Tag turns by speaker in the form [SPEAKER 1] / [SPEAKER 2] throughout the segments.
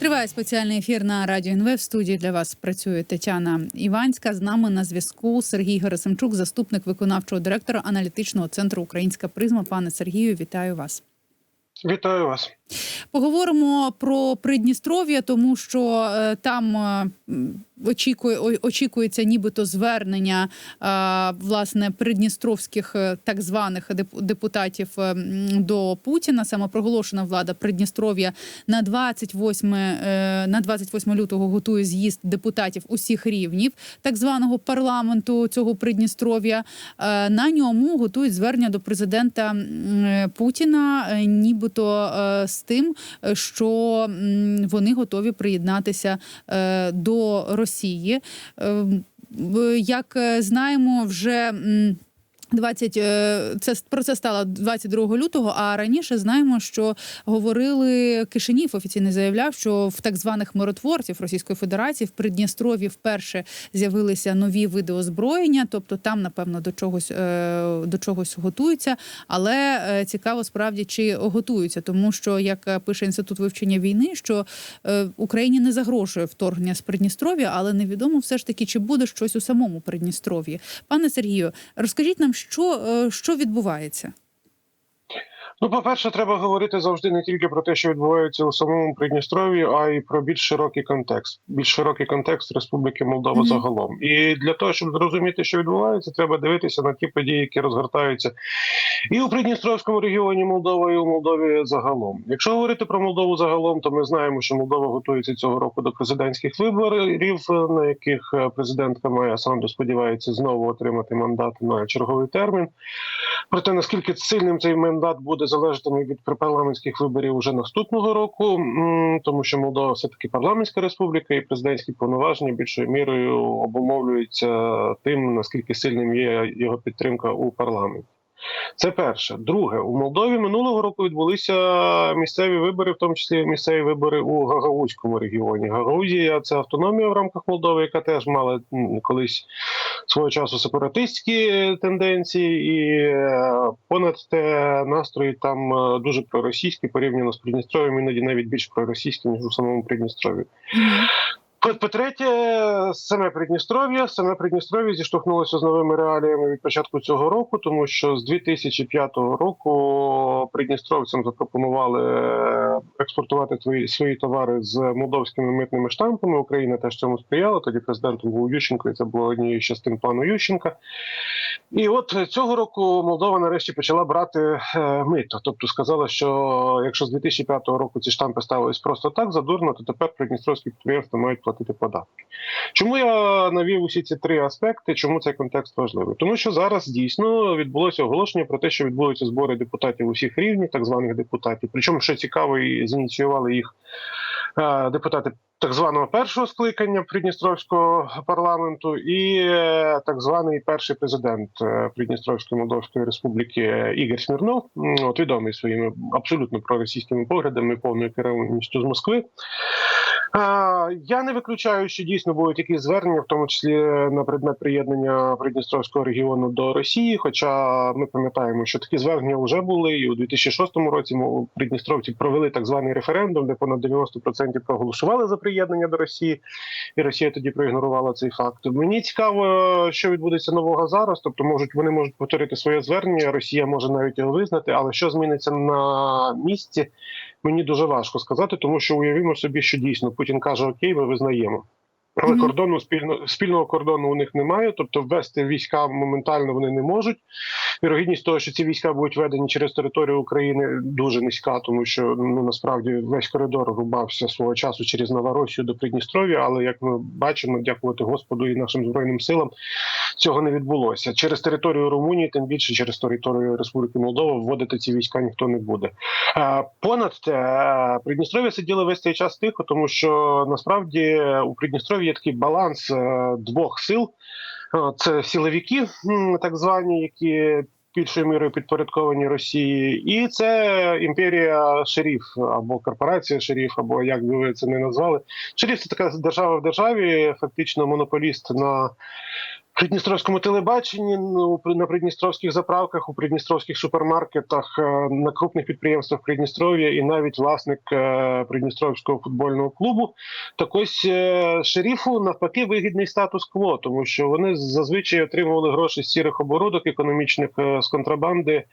[SPEAKER 1] Триває спеціальний ефір на радіо НВ. В студії для вас працює Тетяна Іванська. З нами на зв'язку Сергій Герасимчук, заступник виконавчого директора аналітичного центру Українська призма. Пане Сергію, вітаю вас.
[SPEAKER 2] Вітаю вас.
[SPEAKER 1] Поговоримо про Придністров'я, тому що е, там е, очікує очікується, нібито звернення е, власне придністровських так званих деп- депутатів е, до Путіна. Самопроголошена влада Придністров'я на 28, е, на 28 лютого готує з'їзд депутатів усіх рівнів так званого парламенту цього Придністров'я. На ньому готують звернення до президента Путіна, нібито е, з тим, е, що вони готові приєднатися е, до Росії. Е, Як знаємо, вже. М, 20, е, це про це стало 22 лютого. А раніше знаємо, що говорили Кишинів офіційно заявляв, що в так званих миротворців Російської Федерації в Придністров'ї вперше з'явилися нові види озброєння, тобто там, напевно, до чогось е, до чогось готуються. Але е, цікаво справді чи готуються, тому що як пише інститут вивчення війни, що Україні не загрожує вторгнення з Придністров'я, але невідомо все ж таки, чи буде щось у самому Придністров'ї. Пане Сергію, розкажіть нам, що, е, що відбувається.
[SPEAKER 2] Ну, по-перше, треба говорити завжди не тільки про те, що відбувається у самому Придністров'ї, а й про більш широкий контекст, більш широкий контекст Республіки Молдова
[SPEAKER 1] Мгм.
[SPEAKER 2] загалом. І для того, щоб зрозуміти, що відбувається, треба дивитися на ті події, які розгортаються і у Придністровському регіоні Молдови, і у Молдові загалом. Якщо говорити про Молдову загалом, то ми знаємо, що Молдова готується цього року до президентських виборів, на яких е, президентка Майя Санду сподівається знову отримати мандат на черговий термін. Проте наскільки сильним цей мандат буде залежатиме від парламентських виборів уже наступного року, тому що Молдова все таки парламентська республіка, і президентські повноваження більшою мірою обумовлюються тим, наскільки сильним є його підтримка у парламенті. Це перше. Друге, у Молдові минулого року відбулися місцеві вибори, в тому числі місцеві вибори у Гагаузькому регіоні. Гагаузія це автономія в рамках Молдови, яка теж мала колись свого часу сепаратистські тенденції, і е, понад те настрої там е, дуже проросійські порівняно з Придністров'ям, іноді навіть більш проросійські ніж у самому Придністров'ї. По- По-третє, саме Придністров'я, саме Придністров'я зіштовхнулося з новими реаліями від початку цього року, тому що з 2005 року придністровцям запропонували е, експортувати свої свої товари з молдовськими митними штампами. Україна теж цьому сприяла. Тоді президентом був Ющенко, і це було однією з частин плану Ющенка. І от цього року Молдова нарешті почала брати е, мито. Тобто сказала, що якщо з 2005 року ці штампи ставились просто так задурно, то тепер придністровські підприємства мають платити податки. Чому я навів усі ці три аспекти? Чому цей контекст важливий? Тому що зараз дійсно відбулося оголошення про те, що відбудуться збори депутатів усіх рівнів, так званих депутатів. Причому що цікаво, і зініціювали їх е, депутати так званого першого скликання Придністровського парламенту, і е, так званий перший президент е, Придністровської Молдовської Республіки Ігор Смірнов, от відомий своїми абсолютно проросійськими поглядами, повною керованістю з Москви. Я не виключаю, що дійсно будуть якісь звернення, в тому числі на предмет приєднання Придністровського регіону до Росії. Хоча ми пам'ятаємо, що такі звернення вже були, і у 2006 році придністровці провели так званий референдум, де понад 90% проголосували за приєднання до Росії, і Росія тоді проігнорувала цей факт. Мені цікаво, що відбудеться нового зараз. Тобто, можуть вони можуть повторити своє звернення. Росія може навіть його визнати, але що зміниться на місці? Мені дуже важко сказати, тому що уявімо собі, що дійсно Путін каже: Окей, ми визнаємо. Але
[SPEAKER 1] Мгм.
[SPEAKER 2] кордону спільно спільного кордону у них немає, тобто ввести війська моментально вони не можуть. Вірогідність того, що ці війська будуть введені через територію України, дуже низька, тому що ну насправді весь коридор рубався свого часу через Новоросію до Придністров'я. Але як ми бачимо, дякувати Господу і нашим збройним силам, цього не відбулося. Через територію Румунії, тим більше через територію Республіки Молдова, вводити ці війська ніхто не буде. Е, Понад те, е, Придністров'я сиділо весь цей час тихо, тому що насправді у Придністров'ї є такий баланс е, двох сил. Е, Це силовики, так звані, які більшою мірою підпорядковані Росії, і це імперія шеріф або корпорація шеріф, або як би ви це не назвали. Шеріф це така держава в державі, фактично монополіст на Придністровському телебаченні, ну, на придністровських заправках, у придністровських супермаркетах, е, на крупних підприємствах Придністров'я і навіть власник е, Придністровського футбольного клубу. Так ось е, шерифу навпаки вигідний статус-кво, тому що вони зазвичай отримували гроші з сірих оборудок економічних з контрабанди.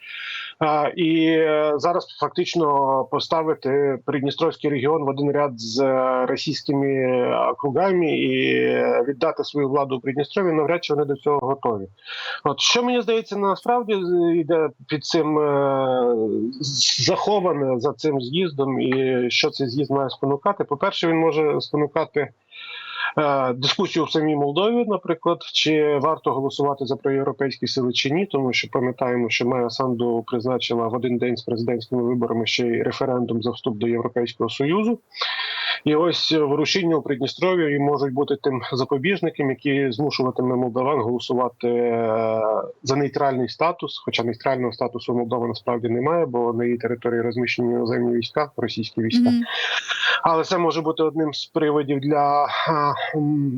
[SPEAKER 2] І е, зараз фактично поставити Придністровський регіон в один ряд з е, російськими округами і е, віддати свою владу у Придністров'ї, навряд чи вони до цього готові. От що мені здається, насправді йде під цим е, заховане за цим з'їздом, і що цей з'їзд має спонукати. По-перше, він може спонукати. Е, Дискусію в самій Молдові, наприклад, чи варто голосувати за проєвропейські сили чи ні, тому що пам'ятаємо, що Майя Санду призначила в один день з президентськими виборами ще й референдум за вступ до Європейського союзу. І ось ворушіння у Придністров'ї можуть бути тим запобіжником, який змушуватиме молдаван голосувати е, за нейтральний статус. Хоча нейтрального статусу Молдова насправді немає, бо на її території розміщені іноземні війська, російські війська.
[SPEAKER 1] Мгм.
[SPEAKER 2] Але це може бути одним з приводів для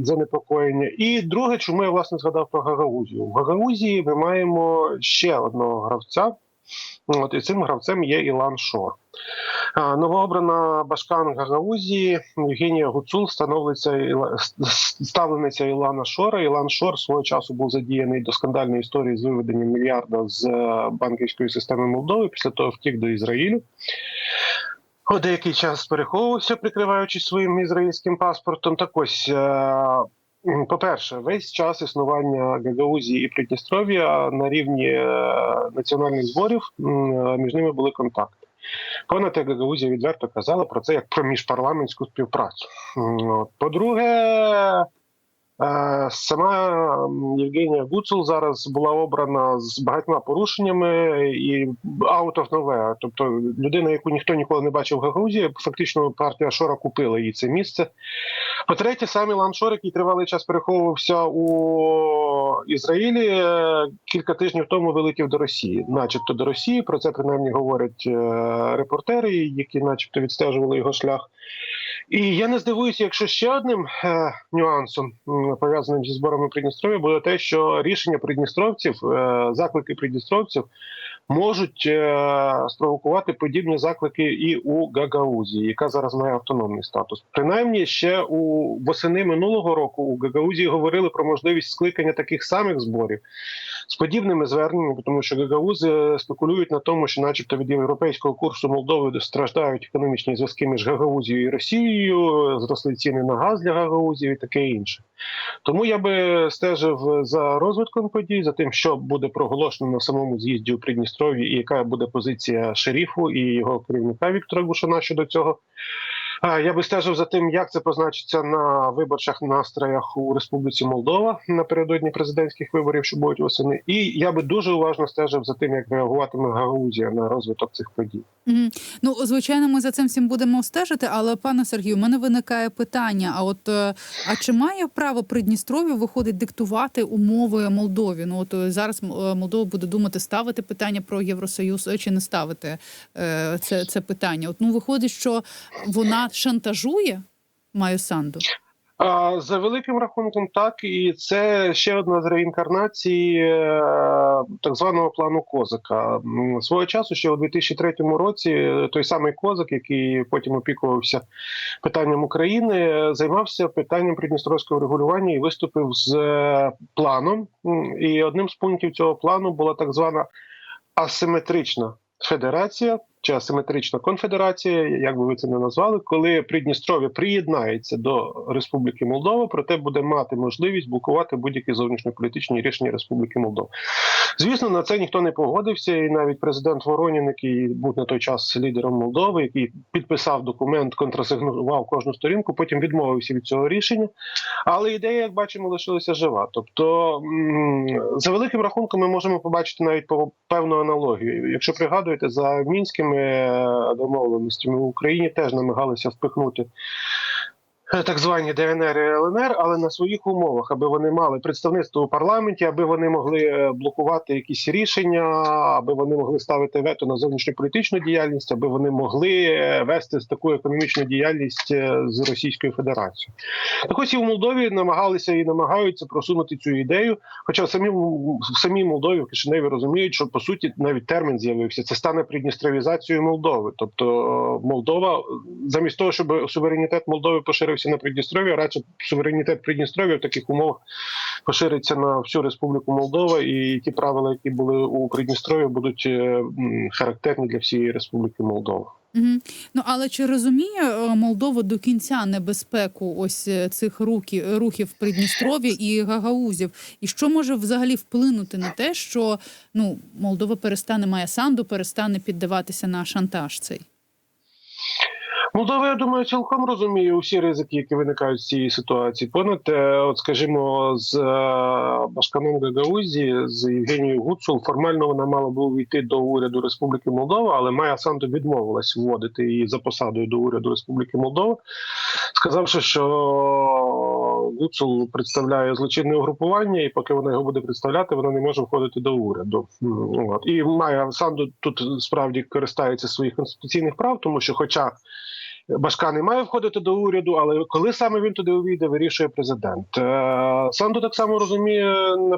[SPEAKER 2] занепокоєння. І друге, чому я власне згадав про Гагаузію. В Гагаузії ми маємо ще одного гравця. От і цим гравцем є Ілан Шор. Новообрана башкан Гагаузії Євгенія Гуцул становиться ставлениця Ілана Шора. Ілан Шор свого часу був задіяний до скандальної історії з виведенням мільярда з е, банківської системи Молдови. Після того втік до Ізраїлю. Деякий час переховувався, прикриваючись своїм ізраїльським паспортом. Так ось, е, по-перше, весь час існування Гагаузії і Придністров'я на рівні е, національних зборів е, між ними були контакти. Понад те, Гагаузія відверто казала про це як про міжпарламентську співпрацю. По-друге, Сама Євгенія Гуцул зараз була обрана з багатьма порушеннями і out of nowhere. Тобто людина, яку ніхто ніколи не бачив в Гагаузії, фактично партія Шора купила їй це місце. По-третє, сам Ілан Шор, який тривалий час переховувався у Ізраїлі, е, кілька тижнів тому вилетів до Росії, начебто до Росії. Про це принаймні говорять е, репортери, які, начебто, відстежували його шлях. І я не здивуюся, якщо ще одним е, нюансом м, пов'язаним зі зборами Придністров'я буде те, що рішення придністровців, е, заклики придністровців можуть е, спровокувати подібні заклики і у Гагаузії, яка зараз має автономний статус. Принаймні, ще у восени минулого року у Гагаузії говорили про можливість скликання таких самих зборів з подібними зверненнями, тому що гагаузи спекулюють на тому, що, начебто, від європейського курсу Молдови страждають економічні зв'язки між Гагаузією і Росією, зросли ціни на газ для Гагаузії і таке інше. Тому я би стежив за розвитком подій, за тим, що буде проголошено на самому з'їзді у Придністров'ї, і яка буде позиція шерифу і його керівника Віктора Гушана щодо цього. Я би стежив за тим, як це позначиться на виборчих настроях у Республіці Молдова напередодні президентських виборів, що будуть восени. І я би дуже уважно стежив за тим, як реагуватиме Гагаузія на розвиток цих подій.
[SPEAKER 1] Мгм. Ну, звичайно, ми за цим всім будемо стежити. Але пане Сергію, у мене виникає питання: а от е, а чи має право Придністров'я виходить диктувати умови Молдові? Ну от е, зараз е, Молдова буде думати ставити питання про Євросоюз чи не ставити це, це питання. От ну виходить, що вона шантажує Маю Санду.
[SPEAKER 2] За великим рахунком, так і це ще одна з реінкарнацій е, так званого плану Козака. Свого часу, ще у 2003 році, е, той самий Козак, який потім опікувався питанням України, е, займався питанням придністровського регулювання і виступив з планом. І одним з пунктів цього плану була так звана асиметрична федерація чи асиметрична конфедерація, як би ви це не назвали, коли Придністров'я приєднається до Республіки Молдова, проте буде мати можливість блокувати будь-які зовнішньополітичні рішення Республіки Молдова. Звісно, на це ніхто не погодився, і навіть президент Воронін, який був на той час лідером Молдови, який підписав документ, контрасигнував кожну сторінку, потім відмовився від цього рішення. Але ідея, як бачимо, лишилася жива. Тобто, за великим рахунком, ми можемо побачити навіть певну аналогію. Якщо пригадуєте, за мінськими е, домовленостями в Україні теж намагалися впихнути так звані ДНР і ЛНР, але на своїх умовах, аби вони мали представництво у парламенті, аби вони могли е, блокувати якісь рішення, аби вони могли ставити вето на зовнішньополітичну діяльність, аби вони могли е, вести таку економічну діяльність е, з Російською Федерацією. Так ось і в Молдові намагалися і намагаються просунути цю ідею. Хоча в самій, в самій Молдові в Кишиневі розуміють, що по суті навіть термін з'явився. Це стане придністровізацією Молдови. Тобто е, Молдова, замість того, щоб суверенітет Молдови поширився на Придністров'я, радше суверенітет Придністров'я в таких умовах пошириться на всю Республіку Молдова, і ті правила, які були у Придністров'ї, будуть е, характерні для всієї Республіки Молдова.
[SPEAKER 1] Угу. Ну але чи розуміє е, Молдова до кінця небезпеку ось е, цих рухів, рухів в Придністров'ї і Гагаузів? І що може взагалі вплинути на те, що ну Молдова перестане має санду, перестане піддаватися на шантаж цей?
[SPEAKER 2] Молдова, я думаю, цілком розуміє усі ризики, які виникають з цієї ситуації. Понад, е, от скажімо, з е, Башканом Гагаузі, з Євгенією Гуцул, формально вона мала би увійти до уряду Республіки Молдова, але Майя Санду відмовилась вводити її за посадою до уряду Республіки Молдова, сказавши, що Гуцул представляє злочинне угрупування, і поки вона його буде представляти, вона не може входити до уряду. От. І Майя Санду тут справді користається своїх конституційних прав, тому що, хоча Башка не має входити до уряду, але коли саме він туди увійде, вирішує президент. Е, Санду так само розуміє,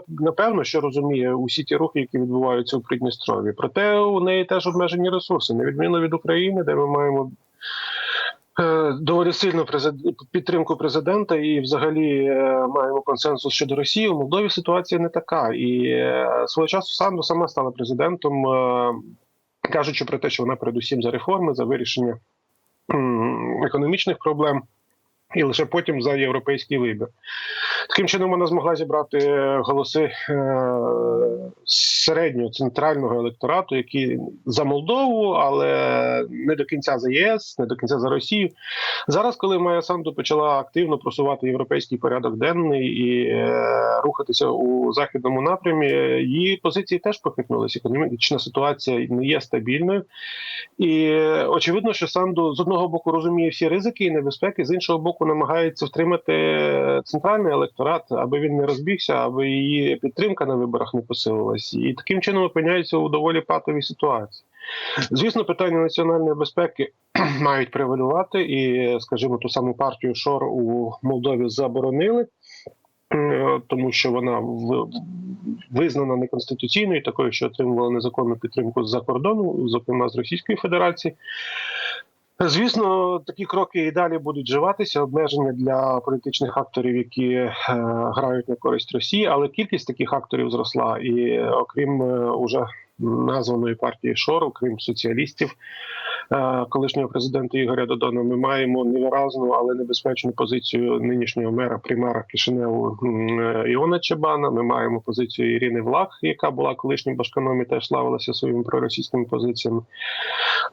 [SPEAKER 2] напевно, що розуміє усі ті рухи, які відбуваються у Придністров'ї. Проте у неї теж обмежені ресурси, на відміну від України, де ми маємо. е, Доволі сильну підтримку президента, і взагалі е, маємо консенсус щодо Росії. У Молдові ситуація не така. І свого часу Санду сама стала президентом, кажучи про те, що вона передусім за реформи, за вирішення економічних проблем, і лише потім за європейський вибір. Таким чином вона змогла зібрати голоси е, середнього центрального електорату, які за Молдову, але не до кінця за ЄС, не до кінця за Росію. Зараз, коли Майя Санду почала активно просувати європейський порядок денний і е, рухатися у західному напрямі, її позиції теж похитнулися. Економічна ситуація не є стабільною. І е, очевидно, що Санду з одного боку розуміє всі ризики і небезпеки, з іншого боку, намагається втримати центральний електорат, аби він не розбігся, аби її підтримка на виборах не посилилась. І таким чином опиняється у доволі патовій ситуації. Звісно, питання національної безпеки мають превалювати, і, скажімо, ту саму партію Шор у Молдові заборонили. е, Тому що вона визнана неконституційною, такою, що отримувала незаконну підтримку з-за кордону, зокрема з Російської Федерації. Звісно, такі кроки і далі будуть вживатися, обмеження для політичних акторів, які е, грають на користь Росії, але кількість таких акторів зросла. І е, окрім е, уже названої партії Шор, окрім соціалістів, е, колишнього президента Ігоря Додона, ми маємо невиразну, але небезпечну позицію нинішнього мера примара Кишиневу е, Іона Чебана. Ми маємо позицію Ірини Влах, яка була колишнім башканом і теж славилася своїми проросійськими позиціями.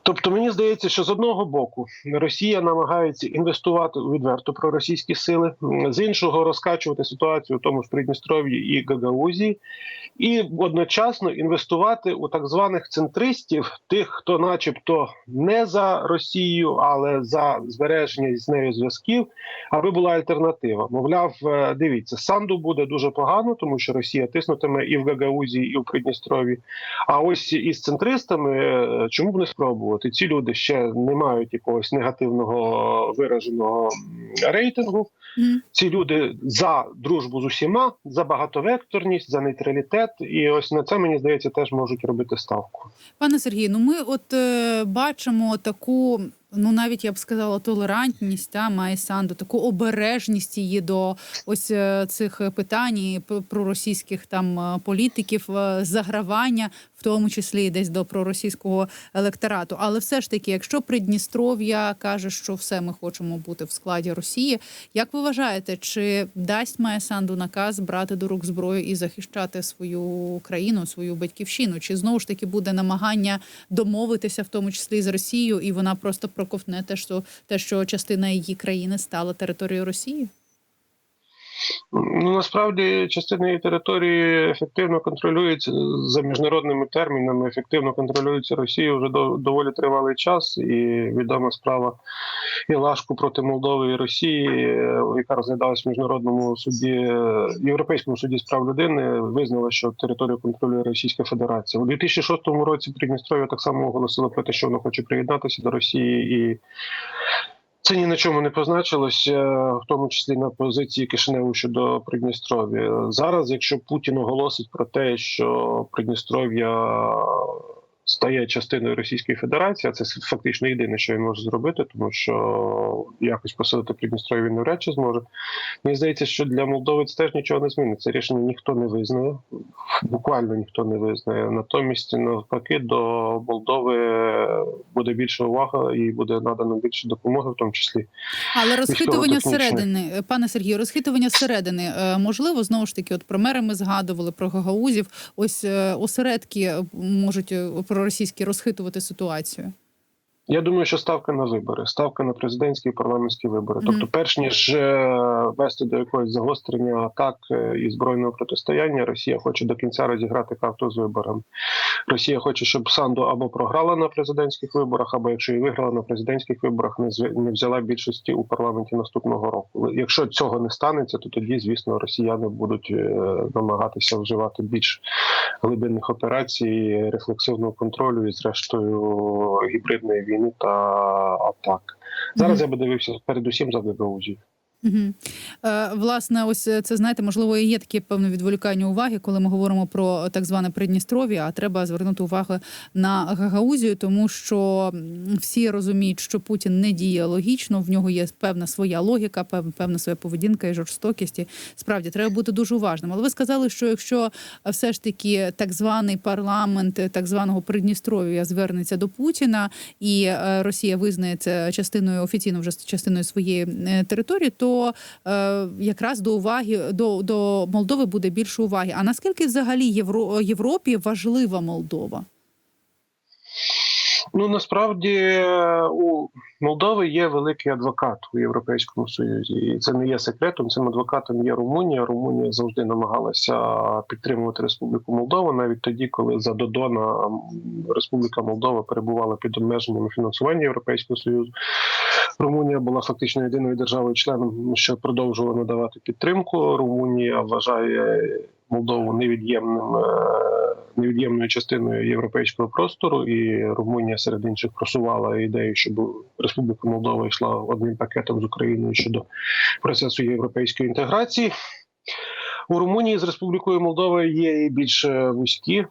[SPEAKER 2] Тобто мені здається, що з одного боку Росія намагається інвестувати у відверто проросійські сили, з іншого розкачувати ситуацію у тому ж Придністров'ї і Гагаузії, і одночасно інвестувати у так званих центристів, тих, хто, начебто, не за Росію, але за збереження з нею зв'язків, аби була альтернатива. Мовляв, е, дивіться, Санду буде дуже погано, тому що Росія тиснутиме і в Гагаузії, і в Придністров'ї. А ось із центристами е, чому б не спробувати? Ці люди ще не мають якогось негативного вираженого рейтингу.
[SPEAKER 1] Мгм.
[SPEAKER 2] Ці люди за дружбу з усіма, за багатовекторність, за нейтралітет. І ось на це мені здається теж можуть робити ставку.
[SPEAKER 1] Пане Сергію, ну ми от е, бачимо таку, ну навіть я б сказала, толерантність та має санду, таку обережність її до ось е, цих питань і п- проросійських там е, політиків, е, загравання, в тому числі десь до проросійського електорату. Але все ж таки, якщо Придністров'я каже, що все ми хочемо бути в складі Росії, як ви вважаєте, чи дасть має санду наказ брати до рук зброю і захищати свою країну, свою батьківщину? Чи знову ж таки буде намагання домовитися, в тому числі з Росією, і вона просто проковтне те, що те, що частина її країни стала територією Росії?
[SPEAKER 2] Ну насправді частина території ефективно контролюється за міжнародними термінами. Ефективно контролюється Росією вже до доволі тривалий час. І відома справа Ілашку проти Молдови і Росії, яка розглядалась в міжнародному суді Європейському суді з прав людини, визнала, що територію контролює Російська Федерація у 2006 році. Придністров'я так само оголосило про те, що воно хоче приєднатися до Росії і. Це ні на чому не позначилося, в тому числі на позиції Кишиневу щодо Придністров'я. Зараз, якщо Путін оголосить про те, що Придністров'я стає частиною Російської Федерації, а це фактично єдине, що він може зробити, тому що якось посилити Придністров'я він навряд чи зможе. Мені здається, що для Молдови це теж нічого не зміниться. Рішення ніхто не визнає, буквально ніхто не визнає. Натомість, навпаки, до Молдови буде більше увага і буде надано більше допомоги, в тому числі
[SPEAKER 1] Але розхитування
[SPEAKER 2] Військово-технічне.
[SPEAKER 1] пане Сергію, розхитування зсередини е, можливо знову ж таки, от про мери ми згадували про гагаузів. Ось е, осередки можуть е, проросійські розхитувати ситуацію.
[SPEAKER 2] Я думаю, що ставка на вибори, ставка на президентські і парламентські вибори. Тобто, перш ніж е, вести до якогось загострення атак е, і збройного протистояння, Росія хоче до кінця розіграти карту з виборами. Росія хоче, щоб Санду або програла на президентських виборах, або якщо і виграла на президентських виборах, не взяла більшості у парламенті наступного року. Якщо цього не станеться, то тоді, звісно, росіяни будуть е, намагатися вживати більш глибинних операцій, рефлексивного контролю і, зрештою, гібридної війни та атак. Зараз я би дивився передусім за Гагаузію.
[SPEAKER 1] Угу. Е, власне, ось це знаєте, можливо, і є таке певне відволікання уваги, коли ми говоримо про так зване Придністров'я. А треба звернути увагу на Гагаузію, тому що всі розуміють, що Путін не діє логічно. В нього є певна своя логіка, пев- певна своя поведінка і жорстокість. І справді треба бути дуже уважним. Але ви сказали, що якщо е, все ж таки так званий парламент е, так званого Придністров'я звернеться до Путіна, і е, Росія визнає це частиною офіційно вже частиною своєї е, території, то е, якраз до уваги до, до Молдови буде більше уваги. А наскільки взагалі Євро, Європі важлива Молдова?
[SPEAKER 2] Ну насправді у Молдови є великий адвокат у Європейському Союзі, і це не є секретом. Цим адвокатом є Румунія. Румунія завжди намагалася підтримувати Республіку Молдова, навіть тоді, коли за Додона Республіка Молдова перебувала під обмеженнями фінансування Європейського Союзу. Румунія була фактично єдиною державою-членом, що продовжувала надавати підтримку. Румунія вважає Молдову невід'ємним е, невід'ємною частиною європейського простору, і Румунія серед інших просувала ідею, щоб Республіка Молдова йшла одним пакетом з Україною щодо процесу європейської інтеграції. У Румунії з Республікою Молдова є і більш е, вузькі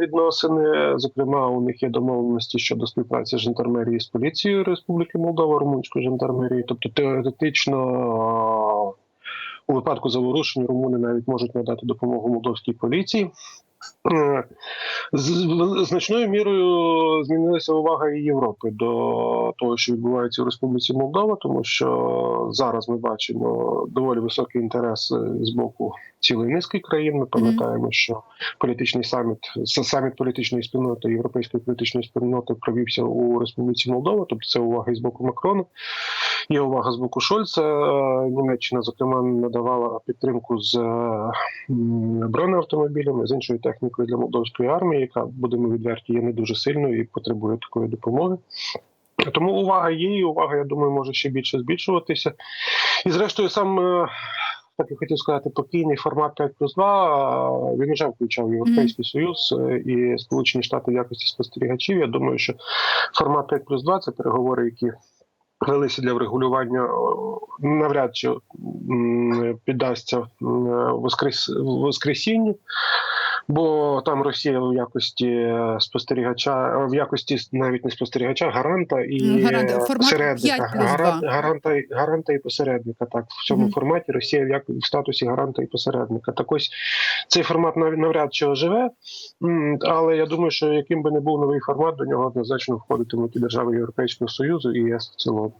[SPEAKER 2] відносини. Зокрема, у них є домовленості щодо співпраці жандармерії з поліцією Республіки Молдова, румунської жандармерії. Тобто теоретично у випадку заворушень румуни навіть можуть надати допомогу молдовській поліції. Е, значною мірою змінилася увага і Європи до того, що відбувається у Республіці Молдова, тому що зараз ми бачимо доволі високий інтерес е, з боку цілої низки країн. Ми пам'ятаємо, що політичний саміт саміт політичної спільноти європейської політичної спільноти провівся у Республіці Молдова. Тобто це увага з боку Макрона. Є увага з боку Шольца. Німеччина, зокрема, надавала підтримку з е, бронеавтомобілями, з іншою технікою для молдовської армії, яка будемо відверті, є не дуже сильною і потребує такої допомоги. Тому увага є, і увага, я думаю, може ще більше збільшуватися. І зрештою, сам е, так я хотів сказати, покійний формат 5 плюс 2, е, він вже включав Європейський Союз е, і Сполучені Штати в якості спостерігачів. Я думаю, що формат 5 плюс 2 це переговори, які велися для врегулювання навряд чи піддасться м, воскрес, воскресінню. Бо там Росія в якості е, спостерігача, в якості навіть не спостерігача, гаранта і
[SPEAKER 1] Ну, гаранта.
[SPEAKER 2] е, посередника.
[SPEAKER 1] 5
[SPEAKER 2] Гарант- гаранта, гаранта і посередника. Так, в цьому
[SPEAKER 1] Мгм.
[SPEAKER 2] форматі Росія в як в статусі гаранта і посередника. Так ось цей формат нав- навряд чи оживе, але я думаю, що яким би не був новий формат, до нього однозначно входитимуть і держави Європейського Союзу і ЄС в цілому.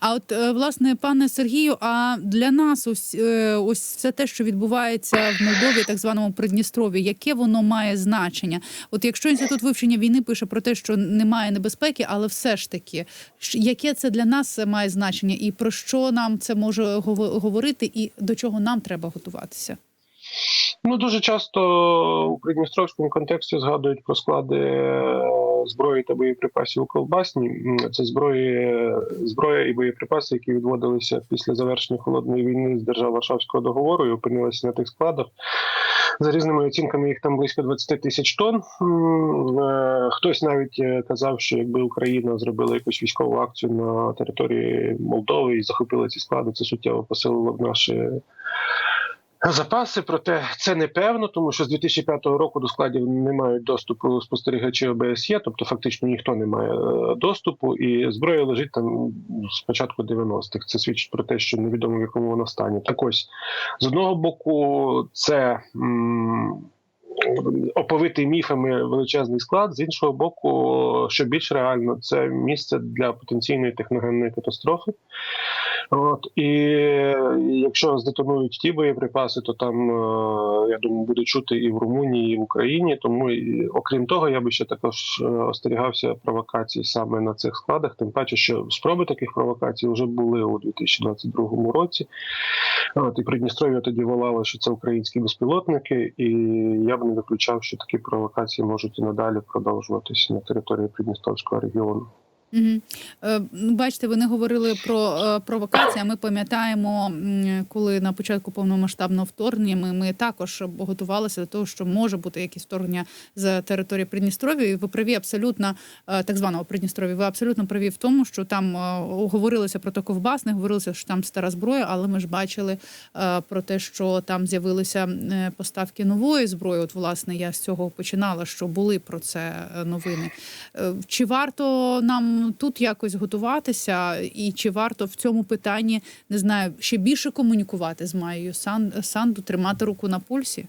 [SPEAKER 1] А от е, власне, пане Сергію, а для нас ось е, ось все те, що відбувається в Молдові, так званому Придністров'ї, яке воно має значення? От якщо інститут вивчення війни пише про те, що немає небезпеки, але все ж таки, яке це для нас має значення, і про що нам це може гово- говорити, і до чого нам треба готуватися?
[SPEAKER 2] Ну дуже часто у придністровському контексті згадують про склади е, зброї та боєприпасів у колбасні. Це зброї, зброя і боєприпаси, які відводилися після завершення холодної війни з держав Варшавського договору і опинилися на тих складах. За різними оцінками їх там близько 20 тисяч тонн. Е, Хтось навіть е, казав, що якби Україна зробила якусь військову акцію на території Молдови і захопила ці склади, це суттєво посилило б наші запаси. Проте це непевно, тому що з 2005 року до складів не мають доступу спостерігачі ОБСЄ, тобто фактично ніхто не має е, доступу, і зброя лежить там з початку 90-х. Це свідчить про те, що невідомо в якому вона стані. Так ось з одного боку, це. Оповитий міфами величезний склад з іншого боку, що більш реально, це місце для потенційної техногенної катастрофи. От і якщо здетонують ті боєприпаси, то там е, я думаю буде чути і в Румунії, і в Україні. Тому окрім того, я би ще також е, остерігався провокацій саме на цих складах. Тим паче, що спроби таких провокацій вже були у 2022 році. От і Придністров'я тоді волало, що це українські безпілотники, і я б не виключав, що такі провокації можуть і надалі продовжуватися на території Придністровського регіону.
[SPEAKER 1] Угу. Бачите, ви не говорили про е, провокації. Ми пам'ятаємо, коли на початку повномасштабного вторгнення ми, ми також готувалися до того, що може бути якісь вторгнення з території Придністров'я. І ви праві абсолютно е, так званого Придністров'я. Ви абсолютно праві в тому, що там говорилося про то ковбасне, говорилося, що там стара зброя, але ми ж бачили про те, що там з'явилися поставки нової зброї. От, власне, я з цього починала, що були про це новини. Чи варто нам тут якось готуватися, і чи варто в цьому питанні не знаю ще більше комунікувати з Майєю Сан, Санду, тримати руку на пульсі?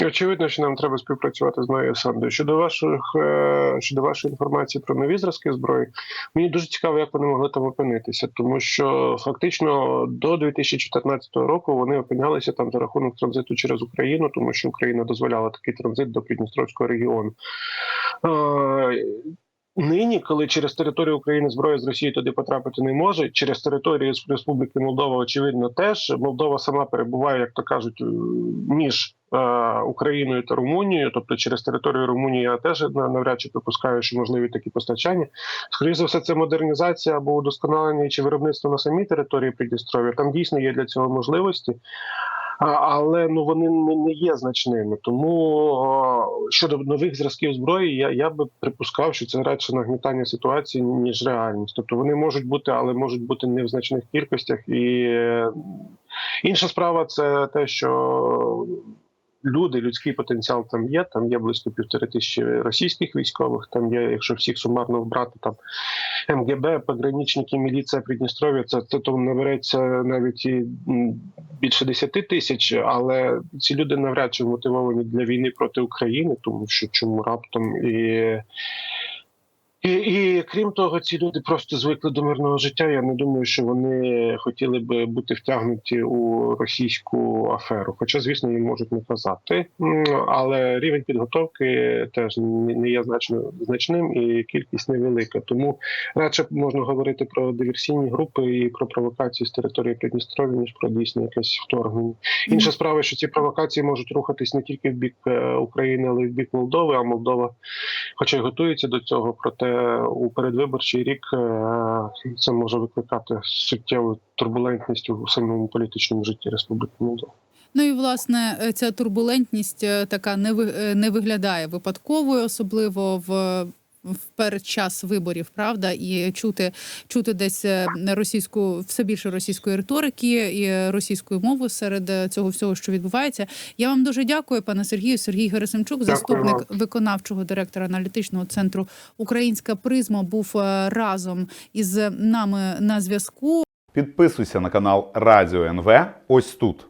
[SPEAKER 2] Очевидно, що нам треба співпрацювати з Майєю Сандою. Щодо ваших е, щодо вашої інформації про нові зразки зброї, мені дуже цікаво, як вони могли там опинитися, тому що фактично до 2014 року вони опинялися там за рахунок транзиту через Україну, тому що Україна дозволяла такий транзит до Придністровського регіону. Нині, коли через територію України зброя з Росії туди потрапити не може, через територію Республіки Молдова, очевидно, теж Молдова сама перебуває, як то кажуть, е, між е, Україною та Румунією, тобто через територію Румунії я теж на- навряд чи припускаю, що можливі такі постачання. Скоріше за все, це модернізація або удосконалення чи виробництво на самій території Придністров'я. Там дійсно є для цього можливості. Але ну вони не, є значними. Тому щодо нових зразків зброї, я, я би припускав, що це радше нагнітання ситуації ніж реальність. Тобто вони можуть бути, але можуть бути не в значних кількостях. І інша справа це те, що люди, людський потенціал там є. Там є близько півтори тисячі російських військових. Там є, якщо всіх сумарно вбрати, там МГБ, пограничники, міліція Придністров'я, це, це то набереться навіть і більше 10 тисяч, але ці люди навряд чи мотивовані для війни проти України, тому що чому раптом і. І, і крім того, ці люди просто звикли до мирного життя. Я не думаю, що вони хотіли би бути втягнуті у російську аферу. Хоча, звісно, їм можуть не казати. Але рівень підготовки теж не є значно значним і кількість невелика. Тому радше можна говорити про диверсійні групи і про провокації з території Придністров'я, ніж про дійсне якесь вторгнення. Інша справа, що ці провокації можуть рухатись не тільки в бік е, України, але й в бік Молдови. А Молдова, хоча й готується до цього, проте у передвиборчий рік е, це може викликати суттєву турбулентність у самому політичному житті Республіки Молдова.
[SPEAKER 1] Ну і власне е, ця турбулентність е, така не ви- не виглядає випадковою, особливо в. В передчас виборів, правда, і чути чути десь е, російську все більше російської риторики і російської мови серед е, цього всього, що відбувається. Я вам дуже дякую, пане Сергію. Сергій Герасимчук, заступник виконавчого директора аналітичного центру Українська Призма, був е, разом із нами на зв'язку.
[SPEAKER 3] Підписуйся на канал Радіо НВ ось тут.